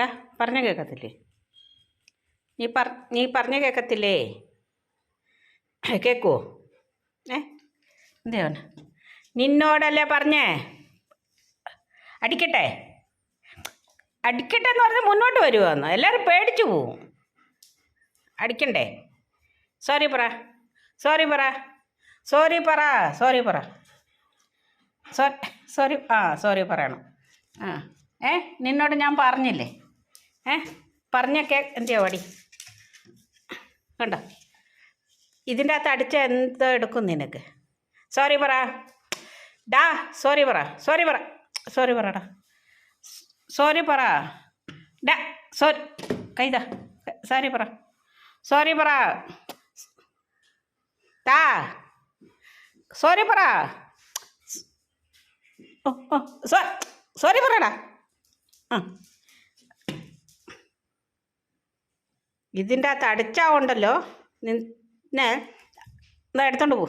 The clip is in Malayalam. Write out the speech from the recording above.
ഡാ പറഞ്ഞ കേൾക്കത്തില്ലേ നീ പറ നീ പറഞ്ഞ കേൾക്കത്തില്ലേ കേൾക്കുവോ ഏ? എന്താണ് നിന്നോടല്ലേ പറഞ്ഞേ? അടിക്കട്ടെ. അടിക്കട്ടെ എന്ന് പറഞ്ഞ് മുന്നോട്ട് വരുമോന്ന് എല്ലാവരും പേടിച്ചു പോവും. അടിക്കണ്ടേ? സോറി പറ. സോറി പറ. സോറി പറ. സോറി പറ. സോറി ആ സോറി പറയണം. ആ ഏ? നിന്നോട് ഞാൻ പറഞ്ഞില്ലേ? ഏ? പറഞ്ഞൊക്കെ എന്തിയോ അടി കണ്ടോ? ഇതിന്റെ അകത്ത് അടിച്ച എന്തോ എടുക്കും നിനക്ക്. സോറി പറ. ഡാ സോറി പറ. സോറി പറ. സോറി പറടാ. സോറി പറ. ഡാ സോറി കൈതാ സോറി പറ. സോറി പറ. താ. സോറി പറ. സോറി പറടാ. ആ. ഇതിന്റെ അകത്ത് അടിച്ചാ ഉണ്ടല്ലോ നിന്നെ എന്നാ എടുത്തോണ്ട് പോ.